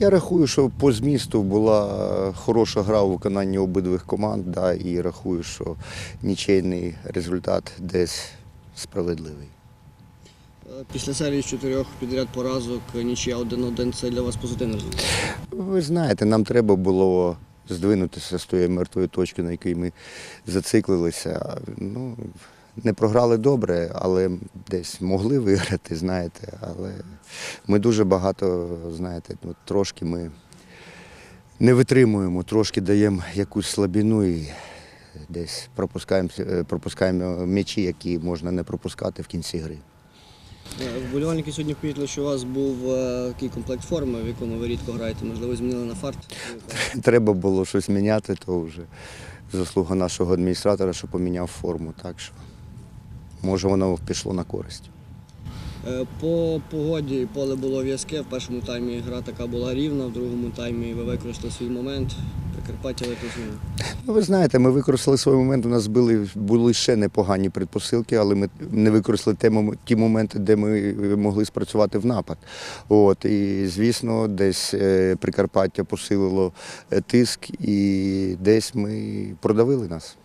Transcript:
Я рахую, що по змісту була хороша гра у виконанні обидвих команд, да, і рахую, що нічийний результат десь справедливий. Е, Після серії з чотирьох підряд поразок нічия 1-1 це для вас позитивний результат. Ви знаєте, нам треба було здвинутися з тої мертвої точки, на якій ми зациклилися. Ну, не програли добре, але десь могли виграти, знаєте. Але ми дуже багато, знаєте, трошки ми не витримуємо, трошки даємо якусь слабіну і десь пропускаємо, е, пропускаємо м'ячі, які можна не пропускати в кінці гри. Е, Вболівальники сьогодні помітили, що у вас був е, такий комплект форми, в якому ви рідко граєте. Можливо, змінили на фарт. треба було щось міняти, то вже заслуга нашого адміністратора, що поміняв форму. Так що може воно пішло на користь. Е, По погоді поле було в'язке. В першому таймі гра така була рівна, в другому таймі ви використали свій момент. Прикарпаття використали. Ну, ви знаєте, ми використали свій момент. У нас були, були ще непогані предпосилки, але ми не використали те ті моменти, де ми могли спрацювати в напад. От, і, звісно, десь е, Прикарпаття посилило е, тиск, і десь ми продавили нас.